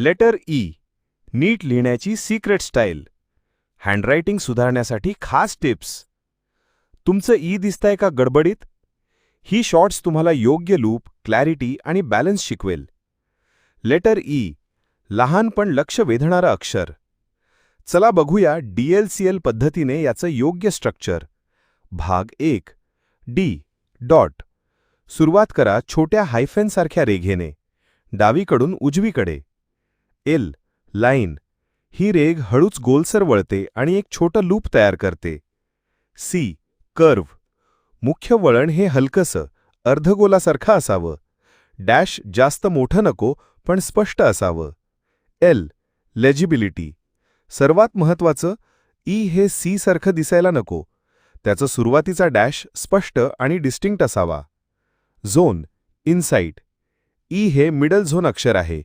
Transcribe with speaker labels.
Speaker 1: Letter E नीट लिहिण्याची secret style handwriting सुधारण्यासाठी खास टिप्स तुमचं ई दिसतंय का गडबडीत? ही शॉर्ट्स तुम्हाला योग्य लूप क्लॅरिटी आणि बॅलन्स शिकवेल. लेटर ई e, लहान पण लक्ष वेधणारं अक्षर. चला बघूया डीएलसीएल पद्धतीने याचं योग्य स्ट्रक्चर भाग एक डी डॉट सुरुवात करा छोट्या हायफेनसारख्या रेघेने. डावीकडून उजवीकडे. L line. ही रेघ हळूच गोलसर वळते आणि एक छोटं लूप तयार करते. सी कर्व मुख्य वळण हे हलकसं अर्धगोलासारखं असावं. डॅश जास्त मोठं नको पण स्पष्ट असावं. L legibility. सर्वात महत्वाचं ई हे सी सारखं दिसायला नको. त्याचं सुरुवातीचा डॅश स्पष्ट आणि डिस्टिंक्ट असावा. Zone insight. ई हे मिडल झोन अक्षर आहे.